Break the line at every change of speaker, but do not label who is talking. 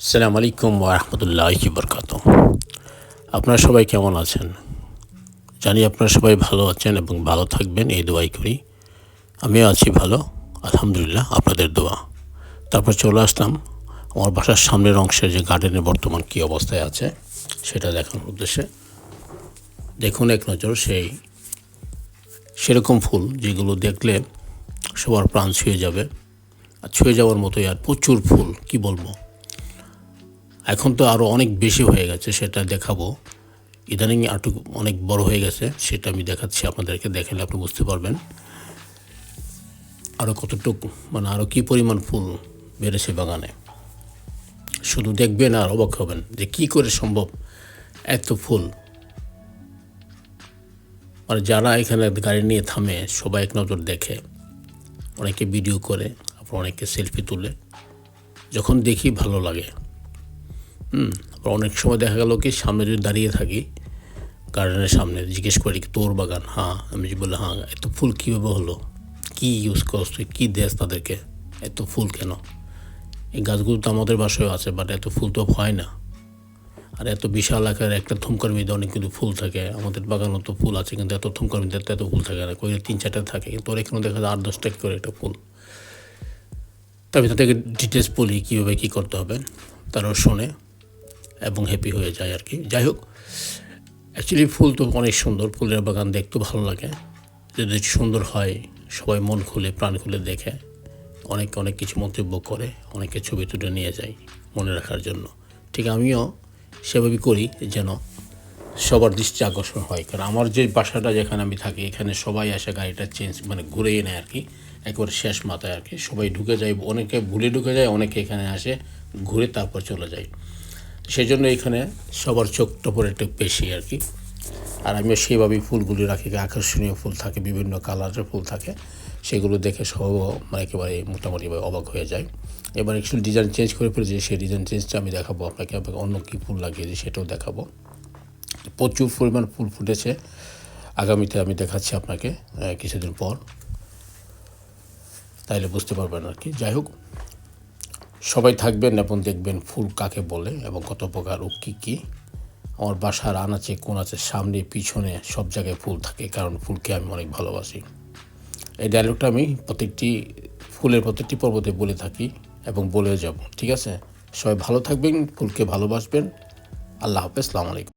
সালাম আলাইকুম ওরহমতুল্লাহ বরকাত আপনারা সবাই কেমন আছেন? জানি আপনারা সবাই ভালো আছেন এবং ভালো থাকবেন, এই দোয়াই করি। আমিও আছি ভালো, আলহামদুলিল্লাহ, আপনাদের দোয়া। তারপর চলে আসলাম, আমার বাসার সামনের অংশের যে গার্ডেনের বর্তমান কী অবস্থায় আছে, সেটা দেখানোর উদ্দেশ্যে। দেখুন এক নজর, সেই সেরকম ফুল যেগুলো দেখলে সবার প্রাণ ছুঁয়ে যাবে। আর ছুঁয়ে যাওয়ার মতোই আর প্রচুর ফুল, কি বলব? এখন তো আরও অনেক বেশি হয়ে গেছে, সেটা দেখাবো। ইদানিং আটু অনেক বড় হয়ে গেছে, সেটা আমি দেখাচ্ছি, আপনাদেরকে দেখালে আপনি বুঝতে পারবেন। আরও কতটুকু মানে আরও কী পরিমাণ ফুল বেড়েছে বাগানে। শুধু দেখবেন আর অবাক হবেন যে কী করে সম্ভব এত ফুল। মানে যারা এখানে গাড়ি নিয়ে থামে, সবাই এক নজর দেখে, অনেকে ভিডিও করে, আবার অনেকে সেলফি তুলে। যখন দেখি ভালো লাগে। অনেক সময় দেখা গেল কি, সামনে যদি দাঁড়িয়ে থাকি, গার্ডেনের সামনে, জিজ্ঞেস করি তোর বাগান? হ্যাঁ। আমি যদি বলি হ্যাঁ। এত ফুল কীভাবে হলো? কী ইউজ করছ তুই? কী দেশ তাদেরকে? এত ফুল কেন? এই গাছগুলো তো আমাদের বাসায়ও আছে বাট এত ফুল তো হয় না। আর এত বিশাল আকারের একটা থুমকার মধ্যে অনেক কিন্তু ফুল থাকে। আমাদের বাগানও তো ফুল আছে, কিন্তু এত থুমকার মধ্যে এত ফুল থাকে না। কই তিন চারটা থাকে, কিন্তু ওর এখানে দেখা যায় আট দশটা করে একটা ফুল। তবে তাদেরকে ডিটেলস বলি কীভাবে কী করতে হবে, তারাও শোনে। এবং হ্যাপি হয়ে যায় আর কি। যাই হোক অ্যাকচুয়ালি ফুল তো অনেক সুন্দর, ফুলের বাগান দেখতে ভালো লাগে। যদি সুন্দর হয়, সবাই মন খুলে, প্রাণ খুলে দেখে। অনেকে, অনেক কিছু মন্তব্য করে অনেকে ছবি তুলে নিয়ে যায় মনে রাখার জন্য। ঠিক আমিও সেভাবে করি যেন সবার দৃষ্টি আকর্ষণ হয়। কারণ আমার যে বাসাটা যেখানে আমি থাকি, এখানে সবাই আসে গাড়িটা চেঞ্জ মানে ঘুরেই নেয় আর কি। একবার শেষ মাথায় আর কি। সবাই ঢুকে যায়, অনেকে ভুলে ঢুকে যায়, অনেকে এখানে আসে, ঘুরে তারপর চলে যায়। সেই জন্য এখানে সবার চোখ টপর একটু বেশি আর কি। আর আমিও সেইভাবেই ফুলগুলি রাখি, আকর্ষণীয় ফুল থাকে, বিভিন্ন কালারের ফুল থাকে। সেগুলো দেখে সব মানে একেবারে মোটামুটিভাবে অবাক হয়ে যায় এবার একটু ডিজাইন চেঞ্জ করে ফেলেছি, সেই ডিজাইন চেঞ্জটা আমি দেখাবো আপনাকে আপনাকে অন্য কী ফুল লাগিয়েছি সেটাও দেখাবো। প্রচুর পরিমাণ ফুল ফুটেছে। আগামীতে আমি দেখাচ্ছি আপনাকে কিছুদিন পর। তাইলে বুঝতে পারবেন আর কি। যাই হোক। সবাই থাকবেন এবং দেখবেন ফুল কাকে বলে এবং কত প্রকার ও কী কী। আমার বাসার আনাচে কোন আছে, সামনে, পিছনে সব জায়গায় ফুল থাকে, কারণ ফুলকে আমি অনেক ভালোবাসি। এই ডায়লগটা আমি প্রত্যেকটি ফুলের প্রত্যেকটি পর্বতে বলে থাকি এবং বলে যাব, ঠিক আছে? সবাই ভালো থাকবেন, ফুলকে ভালোবাসবেন। আল্লাহ হাফেজ আলাইকুম।